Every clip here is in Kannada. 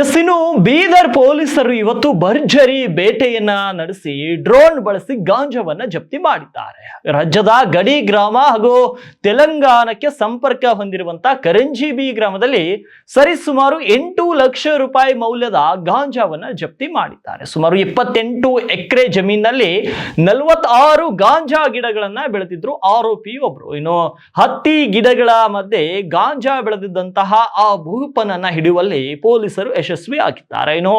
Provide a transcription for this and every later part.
ಎಸ್ ಇನ್ನು ಬೀದರ್ ಪೊಲೀಸರು ಇವತ್ತು ಭರ್ಜರಿ ಬೇಟೆಯನ್ನ ನಡೆಸಿ ಡ್ರೋನ್ ಬಳಸಿ ಗಾಂಜಾವನ್ನ ಜಪ್ತಿ ಮಾಡಿದ್ದಾರೆ. ರಾಜ್ಯದ ಗಡಿ ಗ್ರಾಮ ಹಾಗೂ ತೆಲಂಗಾಣಕ್ಕೆ ಸಂಪರ್ಕ ಹೊಂದಿರುವಂತ ಕರಂಜಿಬಿ ಗ್ರಾಮದಲ್ಲಿ ಸರಿಸುಮಾರು ಎಂಟು ಲಕ್ಷ ರೂಪಾಯಿ ಮೌಲ್ಯದ ಗಾಂಜಾವನ್ನ ಜಪ್ತಿ ಮಾಡಿದ್ದಾರೆ. ಸುಮಾರು ಇಪ್ಪತ್ತೆಂಟು ಎಕರೆ ಜಮೀನಲ್ಲಿ ನಲವತ್ತಾರು ಗಾಂಜಾ ಗಿಡಗಳನ್ನ ಬೆಳೆದಿದ್ರು ಆರೋಪಿ ಒಬ್ರು. ಇನ್ನು ಹತ್ತಿ ಗಿಡಗಳ ಮಧ್ಯೆ ಗಾಂಜಾ ಬೆಳೆದಿದ್ದಂತಹ ಆ ಭೂಪನನ್ನ ಹಿಡಿಯುವಲ್ಲಿ ಪೊಲೀಸರು ಯಶಸ್ವಿ ಆಗಿದ್ದಾರೆ. ಇನ್ನು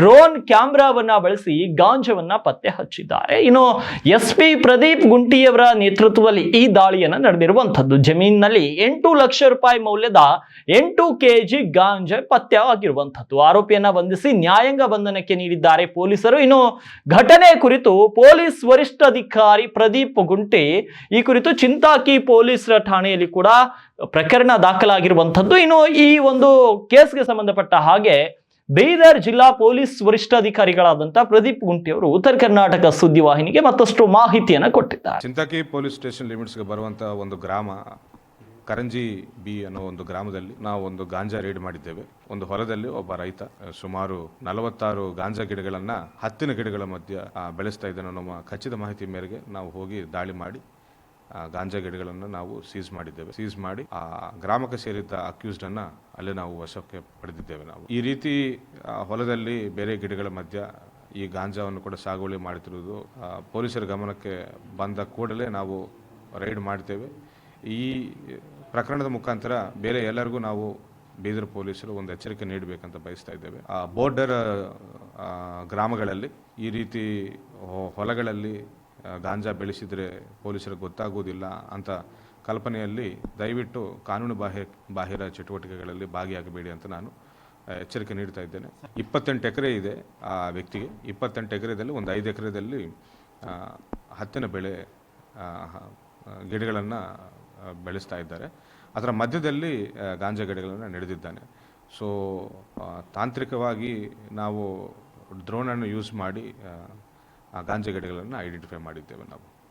ಡ್ರೋನ್ ಕ್ಯಾಮ್ರಾವನ್ನ ಬಳಸಿ ಗಾಂಜವನ್ನ ಪತ್ತೆ ಹಚ್ಚಿದ್ದಾರೆ. ಇನ್ನು ಎಸ್ ಪಿ ಪ್ರದೀಪ್ ಗುಂಟಿಯವರ ನೇತೃತ್ವದಲ್ಲಿ ಈ ದಾಳಿಯನ್ನ ನಡೆದಿರುವಂತದ್ದು ಜಮೀನಿನಲ್ಲಿ ಎಂಟು ಲಕ್ಷ ರೂಪಾಯಿ ಮೌಲ್ಯದ ಎಂಟು ಕೆಜಿ ಗಾಂಜಾ ಪತ್ತೆ ಆಗಿರುವಂತದ್ದು ಆರೋಪಿಯನ್ನ ಬಂಧಿಸಿ ನ್ಯಾಯಾಂಗ ಬಂಧನಕ್ಕೆ ನೀಡಿದ್ದಾರೆ ಪೊಲೀಸರು. ಇನ್ನು ಘಟನೆ ಕುರಿತು ಪೊಲೀಸ್ ವರಿಷ್ಠಾಧಿಕಾರಿ ಪ್ರದೀಪ್ ಗುಂಟಿ, ಈ ಕುರಿತು ಚಿಂತಾಕಿ ಪೊಲೀಸ್ ಠಾಣೆಯಲ್ಲಿ ಕೂಡ ಪ್ರಕರಣ ದಾಖಲಾಗಿರುವಂಥದ್ದು. ಇನ್ನು ಈ ಒಂದು ಕೇಸ್ಗೆ ಸಂಬಂಧಪಟ್ಟ ಹಾಗೆ ಬೀದರ್ ಜಿಲ್ಲಾ ಪೊಲೀಸ್ ವರಿಷ್ಠಾಧಿಕಾರಿಗಳಾದಂತಹ ಪ್ರದೀಪ್ ಗುಂಟಿ ಅವರು ಉತ್ತರ ಕರ್ನಾಟಕ ಸುದ್ದಿವಾಹಿನಿಗೆ ಮತ್ತಷ್ಟು ಮಾಹಿತಿಯನ್ನು ಕೊಟ್ಟಿದ್ದಾರೆ. ಚಿಂತಕಿ ಪೊಲೀಸ್ ಸ್ಟೇಷನ್ ಲಿಮಿಟ್ಸ್ಗೆ ಬರುವಂತಹ ಒಂದು ಗ್ರಾಮ, ಕರಂಜಿ ಬಿ ಅನ್ನೋ ಒಂದು ಗ್ರಾಮದಲ್ಲಿ ನಾವು ಒಂದು ಗಾಂಜಾ ರೇಡ್ ಮಾಡಿದ್ದೇವೆ. ಒಂದು ಹೊಲದಲ್ಲಿ ಒಬ್ಬ ರೈತ, ಸುಮಾರು ನಲವತ್ತಾರು ಗಾಂಜಾ ಗಿಡಗಳನ್ನ ಹತ್ತಿನ ಗಿಡಗಳ ಮಧ್ಯ ಬೆಳೆಸ್ತಾ ಇದ್ದಾನೆ ನಮ್ಮ ಖಚಿತ ಮಾಹಿತಿ ಮೇರೆಗೆ ನಾವು ಹೋಗಿ ದಾಳಿ ಮಾಡಿ ಗಾಂಜಾ ಗಿಡಗಳನ್ನು ನಾವು ಸೀಸ್ ಮಾಡಿದ್ದೇವೆ. ಸೀಸ್ ಮಾಡಿ ಆ ಗ್ರಾಮಕ್ಕೆ ಸೇರಿದ್ದ ಅಕ್ಯೂಸ್ಡ್ ಅನ್ನ ಅಲ್ಲೇ ನಾವು ವಶಕ್ಕೆ ಪಡೆದಿದ್ದೇವೆ ನಾವು. ಈ ರೀತಿ ಹೊಲದಲ್ಲಿ ಬೇರೆ ಗಿಡಗಳ ಮಧ್ಯ ಈ ಗಾಂಜಾವನ್ನು ಕೂಡ ಸಾಗುವಳಿ ಮಾಡುತ್ತಿರುವುದು ಪೊಲೀಸರ ಗಮನಕ್ಕೆ ಬಂದ ಕೂಡಲೇ ನಾವು ರೈಡ್ ಮಾಡ್ತೇವೆ. ಈ ಪ್ರಕರಣದ ಮುಖಾಂತರ ಬೇರೆ ಎಲ್ಲರಿಗೂ ನಾವು ಬೀದರ್ ಪೊಲೀಸರು ಒಂದು ಎಚ್ಚರಿಕೆ ನೀಡಬೇಕಂತ ಬಯಸ್ತಾ ಇದ್ದೇವೆ. ಆ ಬೋರ್ಡರ್ ಗ್ರಾಮಗಳಲ್ಲಿ ಈ ರೀತಿ ಹೊಲಗಳಲ್ಲಿ ಗಾಂಜಾ ಬೆಳೆಸಿದರೆ ಪೊಲೀಸರಿಗೆ ಗೊತ್ತಾಗುವುದಿಲ್ಲ ಅಂತ ಕಲ್ಪನೆಯಲ್ಲಿ ದಯವಿಟ್ಟು ಕಾನೂನು ಬಾಹ್ಯ, ಬಾಹಿರ ಚಟುವಟಿಕೆಗಳಲ್ಲಿ ಭಾಗಿಯಾಗಬೇಡಿ ಅಂತ ನಾನು ಎಚ್ಚರಿಕೆ ನೀಡ್ತಾ ಇದ್ದೇನೆ. ಇಪ್ಪತ್ತೆಂಟು ಎಕರೆ ಇದೆ ಆ ವ್ಯಕ್ತಿಗೆ. ಇಪ್ಪತ್ತೆಂಟು ಎಕರೆದಲ್ಲಿ, ಒಂದು ಐದು ಎಕರೆದಲ್ಲಿ ಹತ್ತಿನ ಬೆಳೆ ಗಿಡಗಳನ್ನು ಬೆಳೆಸ್ತಾ ಇದ್ದಾರೆ. ಅದರ ಮಧ್ಯದಲ್ಲಿ ಗಾಂಜಾ ಗಿಡಗಳನ್ನು ನಡೆದಿದ್ದಾನೆ. ಸೊ ತಾಂತ್ರಿಕವಾಗಿ ನಾವು ಡ್ರೋನನ್ನು ಯೂಸ್ ಮಾಡಿ ಆ ಗಾಂಜಾ ಗಿಡಗಳನ್ನು ಐಡೆಂಟಿಫೈ ಮಾಡಿದ್ದೇವೆ ನಾವು.